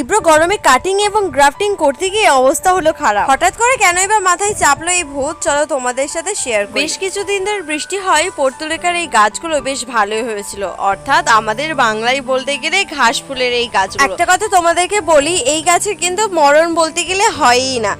তীব্র গরমে কাটিং এবং গ্রাফটিং করতে গিয়ে অবস্থা হলো খারাপ। হঠাৎ করে কেন এবার মাথায় চাপলো এই ভূত? চলো তোমাদের সাথে শেয়ার বেশ কিছুদিন ধরে বৃষ্টি হয় পর্তুলেকার এই গাছগুলো বেশ ভালোই হয়েছিল। অর্থাৎ আমাদের বাংলায় বলতে গেলে ঘাস ফুলের এই গাছ একটা কথা তোমাদেরকে বলি এই গাছের কিন্তু মরণ বলতে গেলে হয়ই না।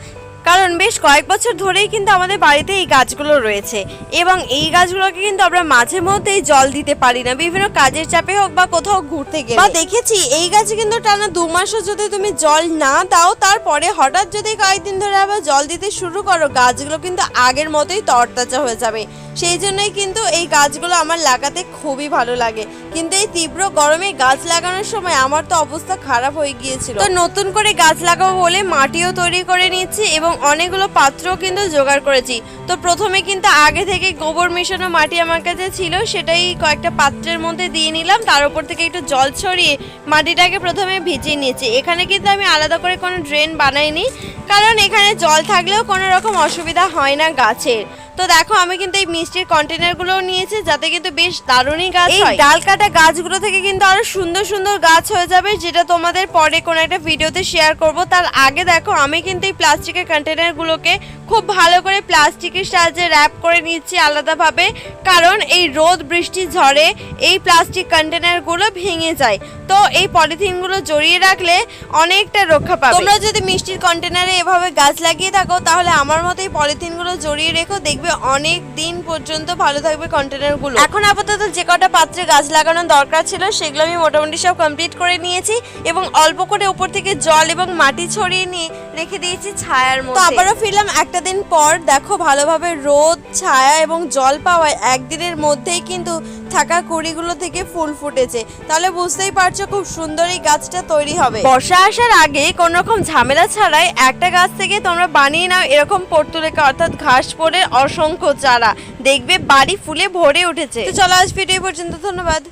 কারণ বেশ কয়েক বছর ধরেই কিন্তু আমাদের বাড়িতে এই গাছগুলো রয়েছে এবং এই গাছগুলোকে কিন্তু আমরা মাঝে মধ্যেই জল দিতে পারি না। বিভিন্ন কাজের চাপে হোক বা কোথাও ঘুরতে গেলে। বা দেখেছি, এই গাছে কিন্তু টানা দু মাসও যদি তুমি জল না দাও, তারপরে হঠাৎ যদি কয়েকদিন ধরে আবার জল দিতে শুরু করো, গাছগুলো কিন্তু আগের মতোই তরতাজা হয়ে যাবে। সেই জন্যই কিন্তু এই গাছগুলো আমার লাগাতে খুবই ভালো লাগে। কিন্তু এই তীব্র গরমে গাছ লাগানোর সময় আমার তো অবস্থা খারাপ হয়ে গিয়েছিল। তো নতুন করে গাছ লাগাবো বলে মাটিও তৈরি করে নিচ্ছি এবং অনেকগুলো পাত্রও কিন্তু জোগাড় করেছি। তো প্রথমে কিন্তু আগে থেকে গোবর মেশানো মাটি আমার কাছে ছিল, সেটাই কয়েকটা পাত্রের মধ্যে দিয়ে নিলাম। তার উপর থেকে একটু জল ছড়িয়ে মাটিটাকে প্রথমে ভিজিয়ে নিয়েছি। এখানে কিন্তু আমি আলাদা করে কোনো ড্রেন বানাইনি, কারণ এখানে জল থাকলেও কোনো রকম অসুবিধা হয় না গাছের। তো দেখো আমি কিন্তু এই মিষ্টির কন্টেনারগুলো নিয়েছি যাতে কিন্তু বেশ দারুণই গাছ এই ডাল কাটা গাছগুলো থেকে কিন্তু আরও সুন্দর সুন্দর গাছ হয়ে যাবে যেটা তোমাদের পরে কোনো একটা ভিডিওতে শেয়ার করব। তার আগে দেখো আমি কিন্তু এই প্লাস্টিকের কন্টেনারগুলোকে খুব ভালো করে প্লাস্টিকের সাহায্যে র্যাপ করে নিচ্ছি আলাদাভাবে কারণ এই রোদ বৃষ্টি ঝড়ে এই প্লাস্টিক কন্টেনারগুলো ভেঙে যায়। তো এই পলিথিনগুলো জড়িয়ে রাখলে অনেকটা রক্ষা পাবে। তোমরা যদি মিষ্টির কন্টেনারে এভাবে গাছ লাগিয়ে থাকো তাহলে আমার মতো এই পলিথিনগুলো জড়িয়ে রেখো দেখবে অনেক দিন পর্যন্ত ভালো থাকবে কন্টেনারগুলো এখন আপাতত যে কটা পাত্রে গাছ লাগানোর দরকার ছিল, সেগুলো আমি মোটামুটি সব কমপ্লিট করে নিয়েছি এবং অল্প করে উপর থেকে জল এবং মাটি ছড়িয়ে নিয়ে রেখে দিয়েছি ছায়ার মধ্যে। তো আবারও ফিরলাম একটা দিন পর। দেখো ভালোভাবে রোদ ছায়া এবং জল পাওয়ায় একদিনের মধ্যেই কিন্তু থাকা কুড়িগুলো থেকে ফুল ফুটেছে। তাহলে বুঝতেই পারছ খুব সুন্দর এই গাছটা তৈরি হবে। বর্ষা আসার আগে কোন রকম ঝামেলা ছাড়াই একটা গাছ থেকে তোমরা বানিয়ে নাও এরকম পর্তুলেকা অর্থাৎ ঘাস পরে অসংখ্য চারা। দেখবে বাড়ি ফুলে ভরে উঠেছে। তো চলো আজ ভিডিও পর্যন্ত ধন্যবাদ।